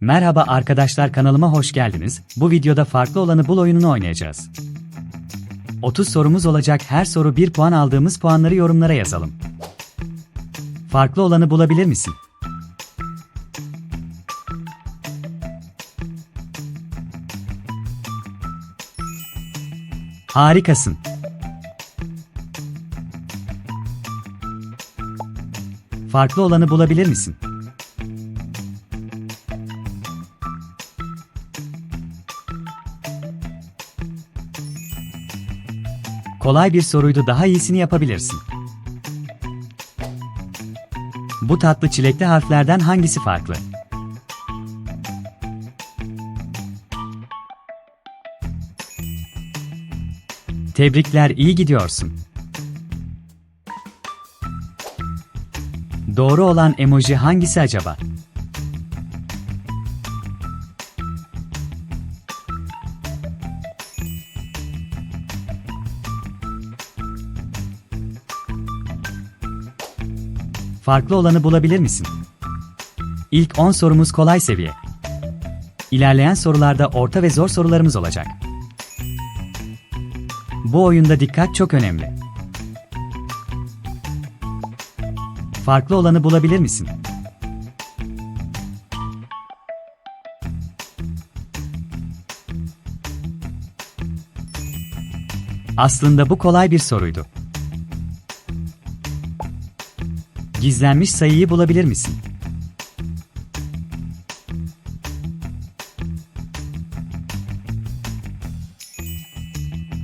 Merhaba arkadaşlar kanalıma hoş geldiniz. Bu videoda farklı olanı bul oyununu oynayacağız. 30 sorumuz olacak. Her soru 1 puan aldığımız puanları yorumlara yazalım. Farklı olanı bulabilir misin? Harikasın. Farklı olanı bulabilir misin? Kolay bir soruydu daha iyisini yapabilirsin. Bu tatlı çilekli harflerden hangisi farklı? Tebrikler iyi gidiyorsun. Doğru olan emoji hangisi acaba? Farklı olanı bulabilir misin? İlk 10 sorumuz kolay seviye. İlerleyen sorularda orta ve zor sorularımız olacak. Bu oyunda dikkat çok önemli. Farklı olanı bulabilir misin? Aslında bu kolay bir soruydu. Gizlenmiş sayıyı bulabilir misin?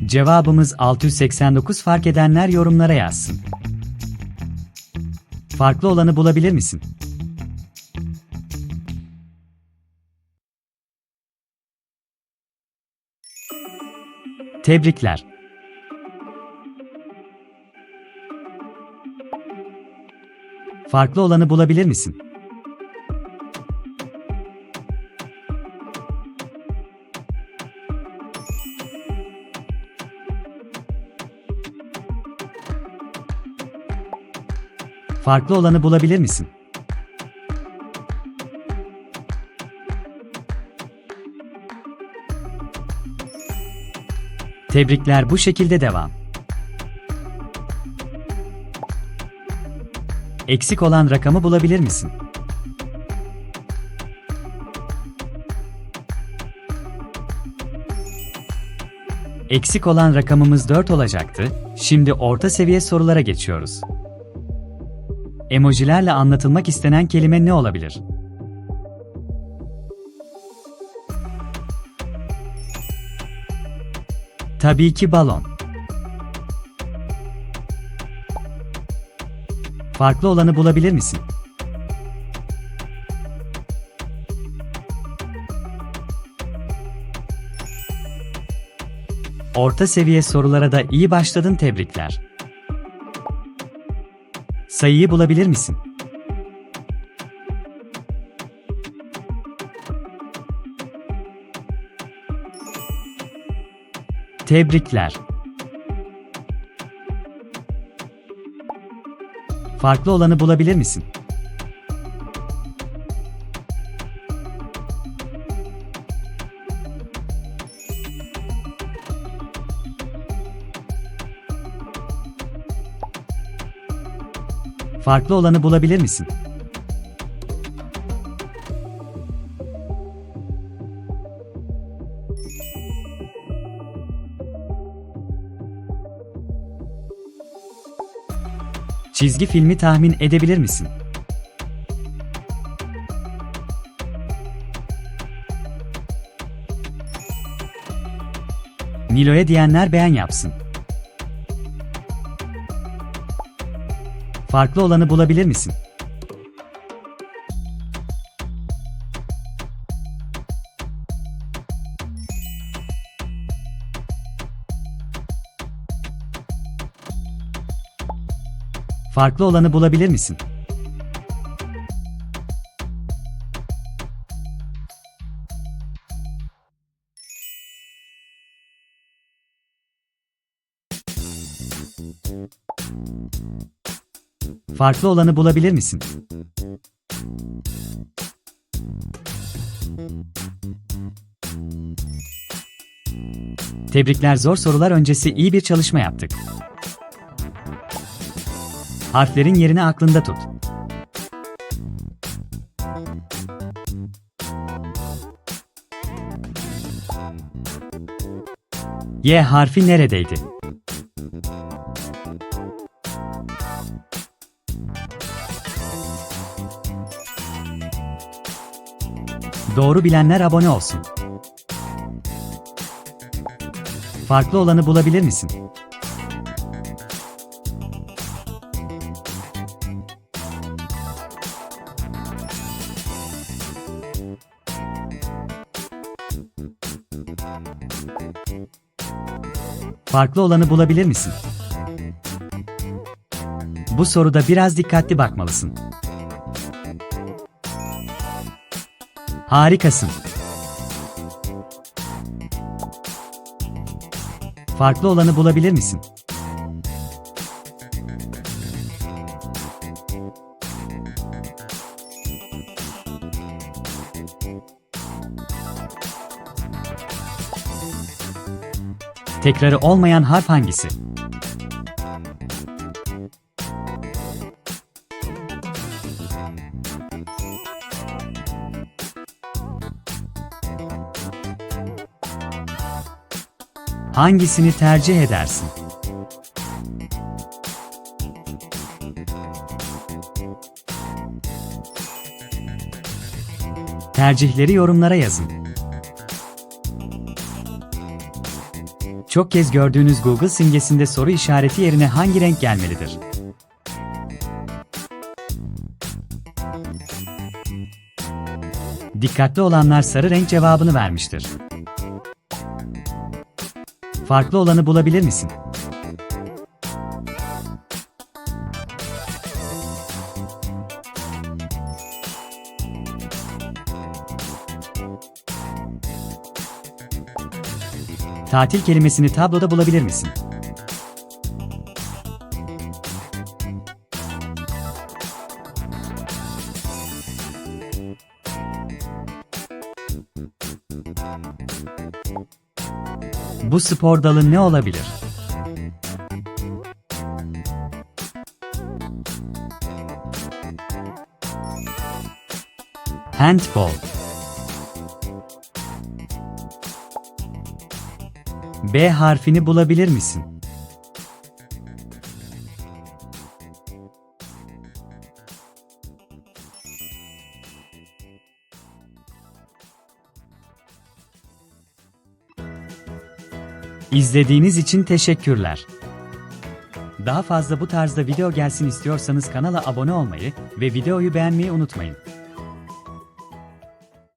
Cevabımız 689 fark edenler yorumlara yazsın. Farklı olanı bulabilir misin? Tebrikler. Farklı olanı bulabilir misin? Farklı olanı bulabilir misin? Tebrikler bu şekilde devam. Eksik olan rakamı bulabilir misin? Eksik olan rakamımız 4 olacaktı. Şimdi orta seviye sorulara geçiyoruz. Emojilerle anlatılmak istenen kelime ne olabilir? Tabii ki balon. Farklı olanı bulabilir misin? Orta seviye sorulara da iyi başladın tebrikler. Sayıyı bulabilir misin? Tebrikler. Farklı olanı bulabilir misin? Farklı olanı bulabilir misin? Çizgi filmi tahmin edebilir misin? Nilo'ya diyenler beğen yapsın. Farklı olanı bulabilir misin? Farklı olanı bulabilir misin? Farklı olanı bulabilir misin? Tebrikler zor sorular öncesi iyi bir çalışma yaptık. Harflerin yerini aklında tut. Y harfi neredeydi? Doğru bilenler abone olsun. Farklı olanı bulabilir misin? Farklı olanı bulabilir misin? Bu soruda biraz dikkatli bakmalısın. Harikasın. Farklı olanı bulabilir misin? Tekrarı olmayan harf hangisi? Hangisini tercih edersin? Tercihleri yorumlara yazın. Çok kez gördüğünüz Google simgesinde soru işareti yerine hangi renk gelmelidir? Dikkatli olanlar sarı renk cevabını vermiştir. Farklı olanı bulabilir misin? Tatil kelimesini tabloda bulabilir misin? Bu spor dalı ne olabilir? Handball B harfini bulabilir misin? İzlediğiniz için teşekkürler. Daha fazla bu tarzda video gelsin istiyorsanız kanala abone olmayı ve videoyu beğenmeyi unutmayın.